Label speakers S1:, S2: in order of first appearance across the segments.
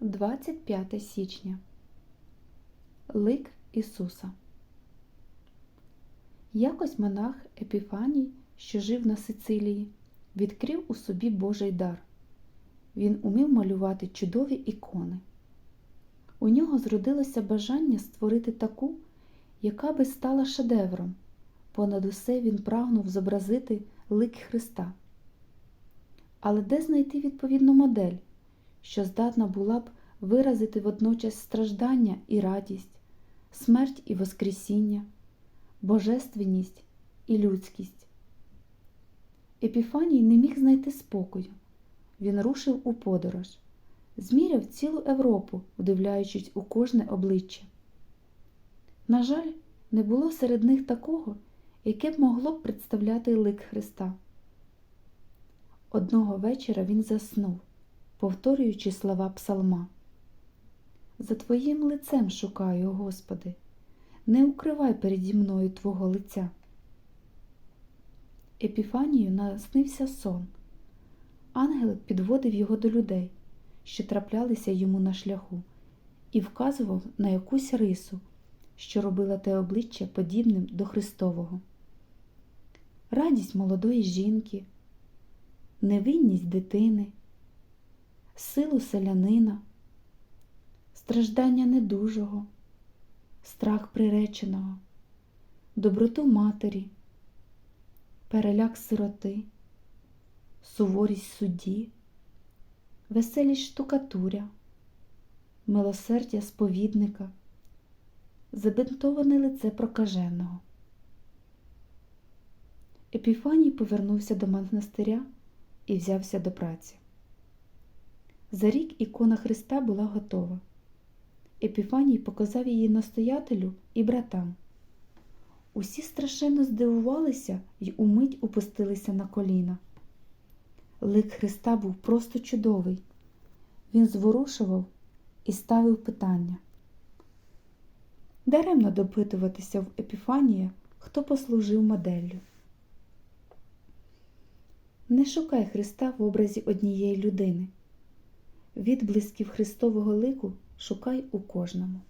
S1: 25 січня. Лик Ісуса. Якось монах Епіфаній, що жив на Сицилії, відкрив у собі Божий дар. Він умів малювати чудові ікони. У нього зродилося бажання створити таку, яка би стала шедевром. Понад усе він прагнув зобразити лик Христа. Але де знайти відповідну модель, що здатна була б виразити водночас страждання і радість, смерть і Воскресіння, божественність і людськість? Епіфаній не міг знайти спокою. Він рушив у подорож, зміряв цілу Європу, вдивляючись у кожне обличчя. На жаль, не було серед них такого, яке б могло б представляти лик Христа. Одного вечора він заснув, повторюючи слова псалма. За Твоїм лицем шукаю, Господи, не укривай переді мною Твого лиця. Епіфанію наснився сон. Ангел підводив його до людей, що траплялися йому на шляху, і вказував на якусь рису, що робила те обличчя подібним до Христового. Радість молодої жінки, невинність дитини, силу селянина, страждання недужого, страх приреченого, доброту матері, переляк сироти, суворість судді, веселість штукатуря, милосердя сповідника, забинтоване лице прокаженого. Епіфаній повернувся до монастиря і взявся до праці. За рік ікона Христа була готова. Епіфаній показав її настоятелю і братам. Усі страшенно здивувалися й умить опустилися на коліна. Лик Христа був просто чудовий. Він зворушував і ставив питання. Даремно допитуватися в Епіфанія, хто послужив моделлю. Не шукай Христа в образі однієї людини. Відблисків Христового лику шукай у кожному.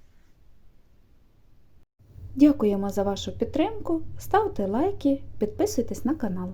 S1: Дякуємо за вашу підтримку. Ставте лайки, підписуйтесь на канал.